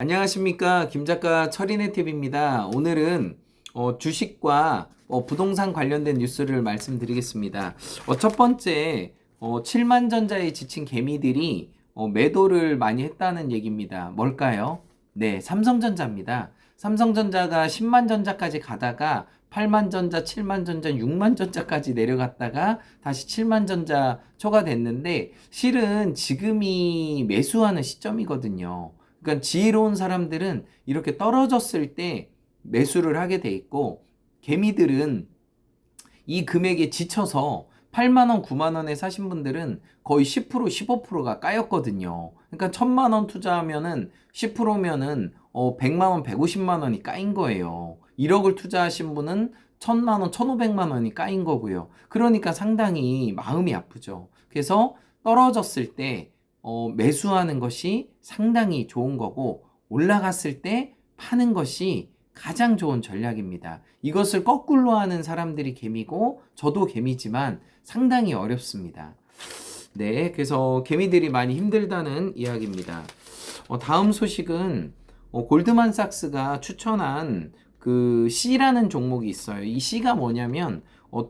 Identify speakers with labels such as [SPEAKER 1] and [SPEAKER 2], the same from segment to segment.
[SPEAKER 1] 안녕하십니까 김 작가 철인의 팁입니다. 오늘은 어, 주식과 어, 부동산 관련된 뉴스를 말씀드리겠습니다. 어, 첫 번째 어, 7만 전자에 지친 개미들이 어, 매도를 많이 했다는 얘기입니다. 뭘까요? 네, 삼성전자입니다. 삼성전자가 10만 전자까지 가다가 8만 전자, 7만 전자, 6만 전자까지 내려갔다가 다시 7만 전자 초과됐는데 실은 지금이 매수하는 시점이거든요. 그러니까 지혜로운 사람들은 이렇게 떨어졌을 때 매수를 하게 돼 있고 개미들은 이 금액에 지쳐서 8만 원, 9만 원에 사신 분들은 거의 10% 15%가 까였거든요. 그러니까 1000만 원 투자하면은 10%면은 어 100만 원, 150만 원이 까인 거예요. 1억을 투자하신 분은 1000만 원, 1500만 원이 까인 거고요. 그러니까 상당히 마음이 아프죠. 그래서 떨어졌을 때 어, 매수하는 것이 상당히 좋은 거고 올라갔을 때 파는 것이 가장 좋은 전략입니다. 이것을 거꾸로 하는 사람들이 개미고 저도 개미지만 상당히 어렵습니다. 네, 그래서 개미들이 많이 힘들다는 이야기입니다. 어, 다음 소식은 어, 골드만삭스가 추천한 그 C라는 종목이 있어요. 이 C가 뭐냐면 어,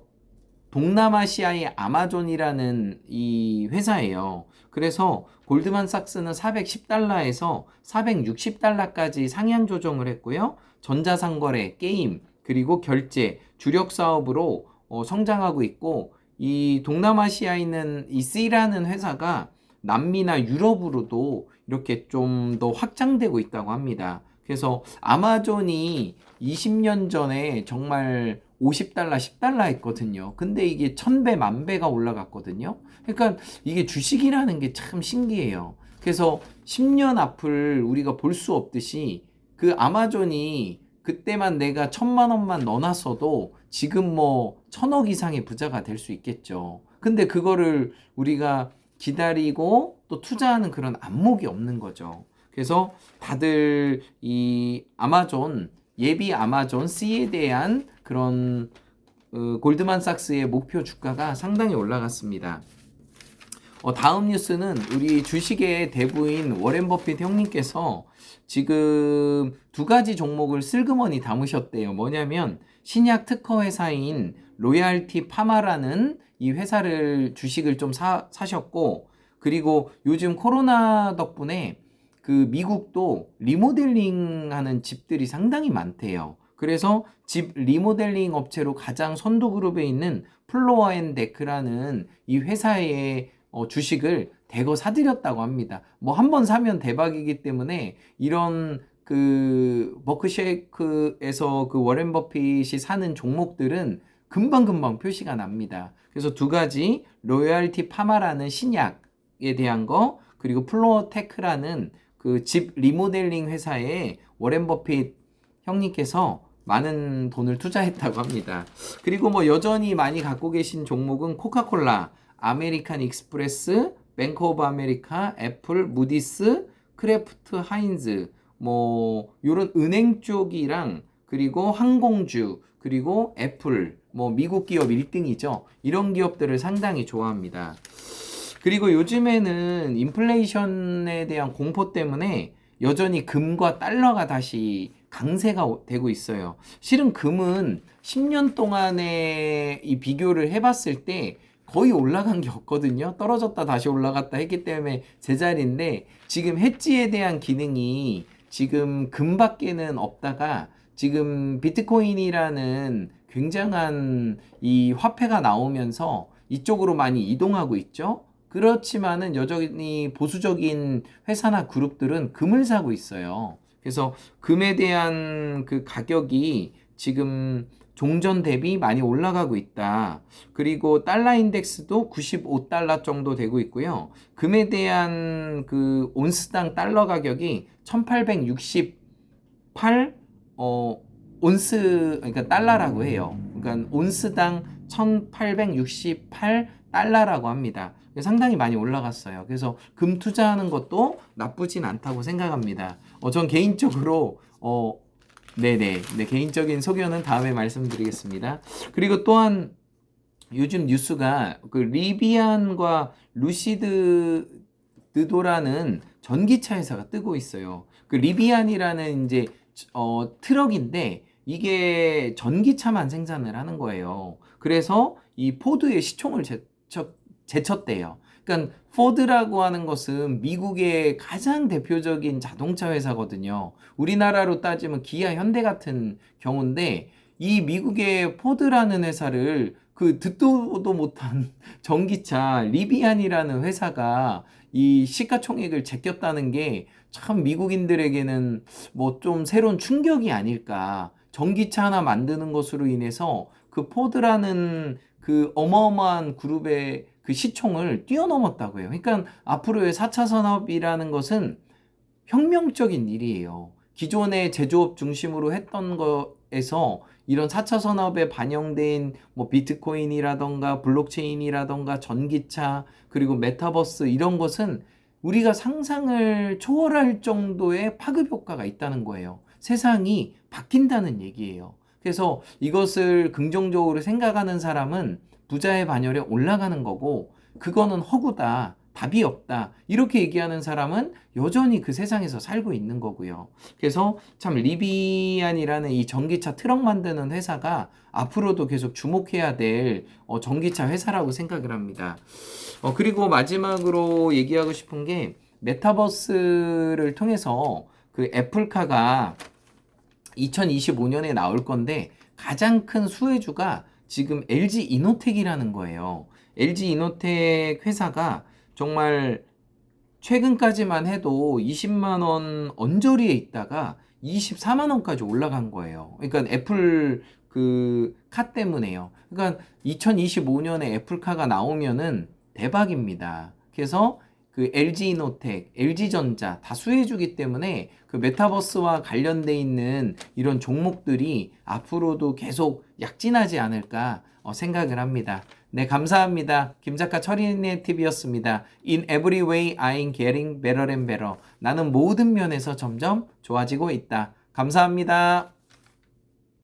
[SPEAKER 1] 동남아시아의 아마존이라는 이 회사예요. 그래서 골드만삭스는 410달러에서 460달러까지 상향 조정을 했고요. 전자상거래, 게임, 그리고 결제, 주력 사업으로 어, 성장하고 있고 이 동남아시아에 있는 이 C라는 회사가 남미나 유럽으로도 이렇게 좀 더 확장되고 있다고 합니다. 그래서 아마존이 20년 전에 정말 50달러, 10달러 했거든요. 근데 이게 1000배, 만배가 올라갔거든요. 그러니까 이게 주식이라는 게 참 신기해요. 그래서 10년 앞을 우리가 볼 수 없듯이 그 아마존이 그때만 내가 천만 원만 넣어놨어도 지금 뭐 천억 이상의 부자가 될 수 있겠죠. 근데 그거를 우리가 기다리고 또 투자하는 그런 안목이 없는 거죠. 그래서 다들 이 아마존 예비 아마존 C에 대한 그런 어, 골드만삭스의 목표 주가가 상당히 올라갔습니다. 어, 다음 뉴스는 우리 주식의 대부인 워렌 버핏 형님께서 지금 두 가지 종목을 슬그머니 담으셨대요. 뭐냐면 신약 특허 회사인 로얄티 파마라는 이 회사를 주식을 좀 사, 사셨고 그리고 요즘 코로나 덕분에 그 미국도 리모델링 하는 집들이 상당히 많대요. 그래서 집 리모델링 업체로 가장 선도 그룹에 있는 플로어 앤 데크라는 이 회사의 어, 주식을 대거 사들였다고 합니다. 뭐 한 번 사면 대박이기 때문에 이런 그 버크쉐이크에서 그 워렌 버핏이 사는 종목들은 금방금방 표시가 납니다. 그래서 두 가지 로열티 파마라는 신약에 대한 거 그리고 플로어 테크라는 그 집 리모델링 회사에 워렌 버핏 형님께서 많은 돈을 투자했다고 합니다. 그리고 뭐 여전히 많이 갖고 계신 종목은 코카콜라, 아메리칸 익스프레스, 뱅크 오브 아메리카, 애플, 무디스, 크래프트 하인즈 뭐 요런 은행 쪽이랑 그리고 항공주 그리고 애플 뭐 미국 기업 1등이죠. 이런 기업들을 상당히 좋아합니다. 그리고 요즘에는 인플레이션에 대한 공포 때문에 여전히 금과 달러가 다시 강세가 되고 있어요. 실은 금은 10년 동안의 이 비교를 해봤을 때 거의 올라간 게 없거든요. 떨어졌다 다시 올라갔다 했기 때문에 제자리인데 지금 해지에 대한 기능이 지금 금밖에는 없다가 지금 비트코인이라는 굉장한 이 화폐가 나오면서 이쪽으로 많이 이동하고 있죠. 그렇지만은 여전히 보수적인 회사나 그룹들은 금을 사고 있어요. 그래서 금에 대한 그 가격이 지금 종전 대비 많이 올라가고 있다. 그리고 달러 인덱스도 95달러 정도 되고 있고요. 금에 대한 그 온스당 달러 가격이 1868 어, 온스 그러니까 달러라고 해요. 그러니까 온스당 1868 달러라고 합니다. 상당히 많이 올라갔어요. 그래서 금 투자하는 것도 나쁘진 않다고 생각합니다. 어, 전 개인적으로 어, 네네. 네, 개인적인 소견은 다음에 말씀드리겠습니다. 그리고 또한 요즘 뉴스가 그 리비안과 루시드 드도라는 전기차 회사가 뜨고 있어요. 그 리비안이라는 이제 어, 트럭인데 이게 전기차만 생산을 하는 거예요. 그래서 이 포드의 시총을 제쳤, 제쳤대요. 그러니까 포드라고 하는 것은 미국의 가장 대표적인 자동차 회사거든요. 우리나라로 따지면 기아, 현대 같은 경우인데 이 미국의 포드라는 회사를 그 듣도 못한 전기차 리비안이라는 회사가 이 시가총액을 제꼈다는 게 참 미국인들에게는 뭐 좀 새로운 충격이 아닐까. 전기차 하나 만드는 것으로 인해서 그 포드라는 그 어마어마한 그룹의 그 시총을 뛰어넘었다고 해요. 그러니까 앞으로의 4차 산업이라는 것은 혁명적인 일이에요. 기존의 제조업 중심으로 했던 거에서 이런 4차 산업에 반영된 뭐 비트코인이라던가 블록체인이라던가 전기차 그리고 메타버스 이런 것은 우리가 상상을 초월할 정도의 파급 효과가 있다는 거예요. 세상이 바뀐다는 얘기예요. 그래서 이것을 긍정적으로 생각하는 사람은 부자의 반열에 올라가는 거고 그거는 허구다. 답이 없다. 이렇게 얘기하는 사람은 여전히 그 세상에서 살고 있는 거고요. 그래서 참 리비안이라는 이 전기차 트럭 만드는 회사가 앞으로도 계속 주목해야 될 어, 전기차 회사라고 생각을 합니다. 어, 그리고 마지막으로 얘기하고 싶은 게 메타버스를 통해서 그 애플카가 2025년에 나올 건데 가장 큰 수혜주가 지금 LG 이노텍이라는 거예요. LG 이노텍 회사가 정말 최근까지만 해도 20만 원 언저리에 있다가 24만 원까지 올라간 거예요. 그러니까 애플 그 카 때문에요. 그러니까 2025년에 애플카가 나오면은 대박입니다. 그래서 그 LG 이노텍, LG전자 다 수혜주기 때문에 그 메타버스와 관련돼 있는 이런 종목들이 앞으로도 계속 약진하지 않을까 어, 생각을 합니다. 네, 감사합니다. 김 작가 철인의 TV였습니다. In every way, I'm getting better and better. 나는 모든 면에서 점점 좋아지고 있다. 감사합니다.